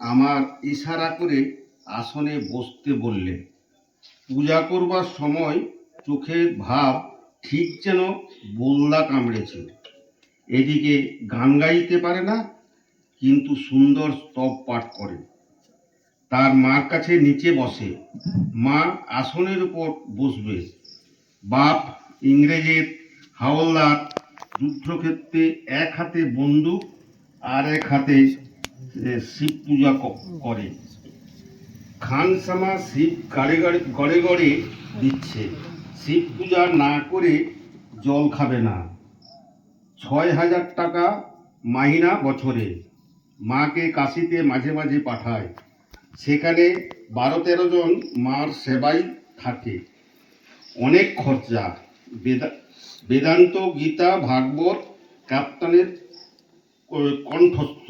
আমার ইশারা করে আসনে বসতে বললে, পূজা করবার সময় চোখের ভাব ঠিক যেন বোল্লা কামড়েছে। এদিকে গান গাইতে পারে না, কিন্তু সুন্দর স্তব পাঠ করে। তার মার কাছে নিচে বসে, মা আসনের উপর বসবে। বাপ ইংরেজের হাওলদার, যুদ্ধক্ষেত্রে এক হাতে বন্দুক আর এক হাতে শিব পূজা করে। খানসামা শিব গাড়ে গাড়ে গড়ে গড়ে দিচ্ছে। শিব পূজা না করে জল খাবে না। ছয় হাজার টাকা মাহিনা বছরে মাকে কাশিতে মাঝে মাঝে পাঠায়। সেখানে বারো তেরো জন মার সেবাই থাকে। অনেক খরচা। বেদা বেদান্ত, গীতা, ভাগবত কাপ্তানের কণ্ঠস্থ।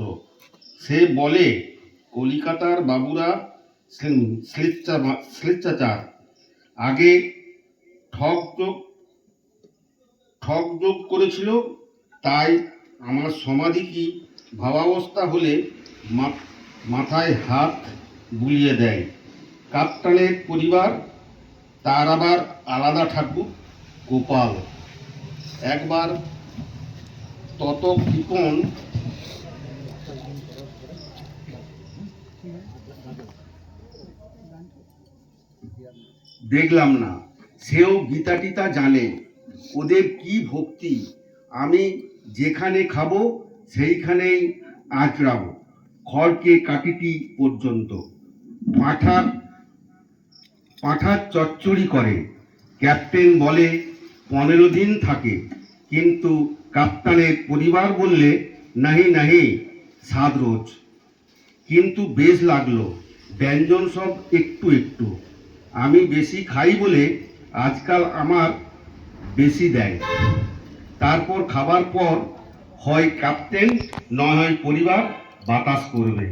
সে বলে, কলিকাতার বাবুরা স্লে- স্লেচ্ছা- স্লেচ্ছাচার। আগে ঠক যোগ ঠক যোগ করেছিল, তাই আমার সমাধি কি ভাবাবস্থা হলে মাথায় হাত বুলিয়ে দেয়। কাপ্তানের পরিবার, তার আবার আলাদা ঠাকুর, গোপাল। একবার তত কৃপণ দেখলাম না। সেও গীতা টিতা জানে। ওদের কি ভক্তি? আমি যেখানে খাব, সেইখানেই আঁচড়াবো। খড়কে কাটিটি পর্যন্ত। পাঠার পাঠার চচ্চড়ি করে। ক্যাপ্টেন বলে, পনেরো দিন থাকে। কিন্তু কাপ্তানের পরিবার বললে, নাহি নাহি, সাত রোজ। কিন্তু বেশ লাগল। ব্যঞ্জন সব একটু একটু। আমি বেশি খাই বলে আজকাল আমার বেশি দেয়। তারপর খাবার পর হয় ক্যাপ্টেন নয় হয় পরিবার, বাতাস করবে।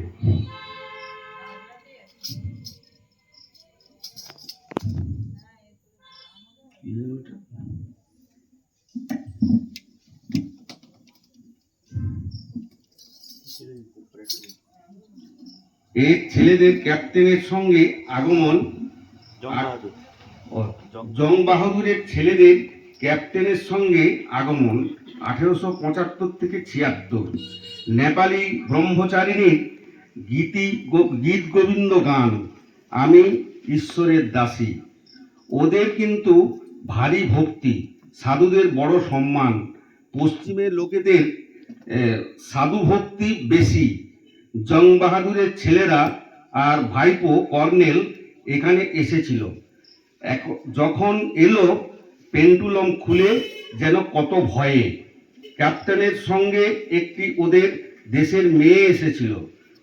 এই ছেলেদের ক্যাপ্টেনের সঙ্গে আগমন জং বাহাদুরের ছেলেদের ক্যাপ্টেনের সঙ্গে আগমন আঠেরোশো পঁচাত্তর থেকে ছিয়াত্তর। নেপালি ব্রহ্মচারিণীর গীতি গীত গোবিন্দ গান আমি ঈশ্বরের দাসী। ওদের কিন্তু ভারী ভক্তি সাধুদের বড় সম্মান পশ্চিমের লোকেদের সাধু ভক্তি বেশি। জং বাহাদুরের ছেলেরা আর ভাইপো কর্নেল এখানে এসেছিল। এক- যখন এলো, পেন্ডুলম খুলে যেন কত ভয়ে। ক্যাপ্টেনের সঙ্গে একটি ওদের দেশের মেয়ে এসেছিল।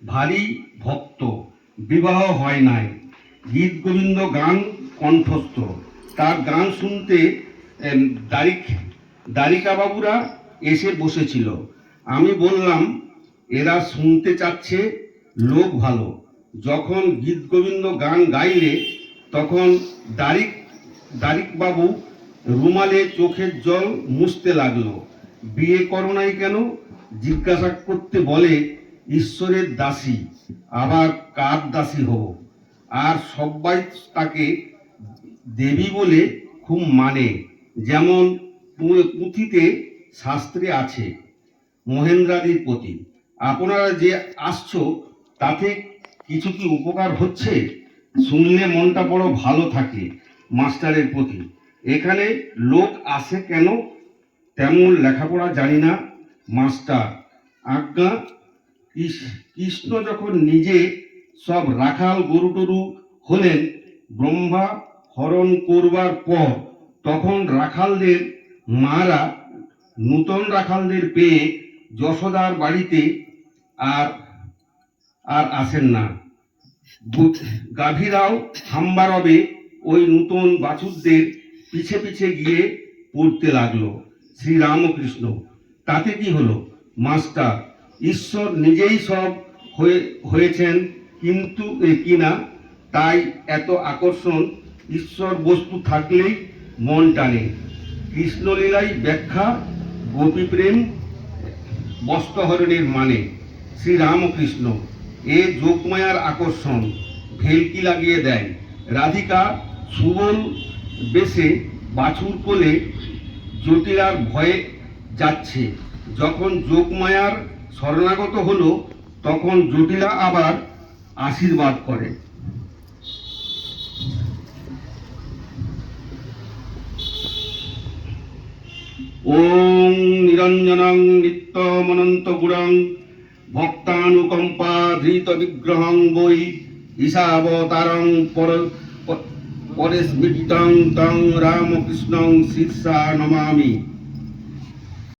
ভারী ভক্ত, বিবাহ হয় নাই। গীত গোবিন্দ গান কণ্ঠস্থ। তার গান শুনতে দারিক দারিকা বাবুরা এসে বসেছিল। আমি বললাম, এরা শুনতে চাচ্ছে, লোক ভালো। যখন গীত গোবিন্দ গান গাইলে, তখন দারিক দারিক বাবু রুমালে চোখের জল মুছতে লাগল। বিয়ে করো নাই কেন? জিজ্ঞাসা করতে বলে, ঈশ্বরের দাসী, আবার কার দাসী হব? আর সবাই তাকে দেবী বলে খুব মানে যেমন পুঁথিতে শাস্ত্রে আছে, মহেন্দ্রাদির প্রতি। আপনারা যে আসছো, তাতে কিছু কি উপকার হচ্ছে? শুনলে মনটা বড় ভালো থাকে মাস্টারের প্রতি। এখানে লোক আসে কেন? তেমন লেখাপড়া জানি না মাস্টার। আজ্ঞা, কৃষ- কৃষ্ণ যখন নিজে সব রাখাল গরু টরু হলেন, ব্রহ্মা হরণ করবার পর তখন রাখালদের মারা নূতন রাখালদের পেয়ে যশোদার বাড়িতে আর আর আসেন না। গাভীরাও হাম্বারবে ওই নূতন বাছুরদের পিছে পিছে গিয়ে পড়তে লাগল। শ্রীরামকৃষ্ণ, তাতে কি হলো? মাস্টার, ঈশ্বর নিজেই সব হয়ে, হয়েছেন কিন্তু কিনা তাই এত আকর্ষণ, ঈশ্বর বস্তু থাকলেই মন টানে। কৃষ্ণলীলাই ব্যাখ্যা গোপীপ্রেম বস্ত্রহরণের মানে। শ্রী রামকৃষ্ণ এ যোগমায়ার আকর্ষণ ভেলকি লাগিয়ে দেয়। রাধিকা সুবল বেশে বাছুর কোলে জটিলার ভয়ে যাচ্ছে। যখন যোগমায়ার শরণাগত হলো, তখন জটিলা আবার আশীর্বাদ করে। ওং নিরঞ্জনং নিত্যমনন্ত গুণং ভক্তানুকম্পা ধৃত বিগ্রহং বৈ ঈশাবতারং পর প- পরেস্মৃতং তং রামকৃষ্ণং শীর্ষা নমামি।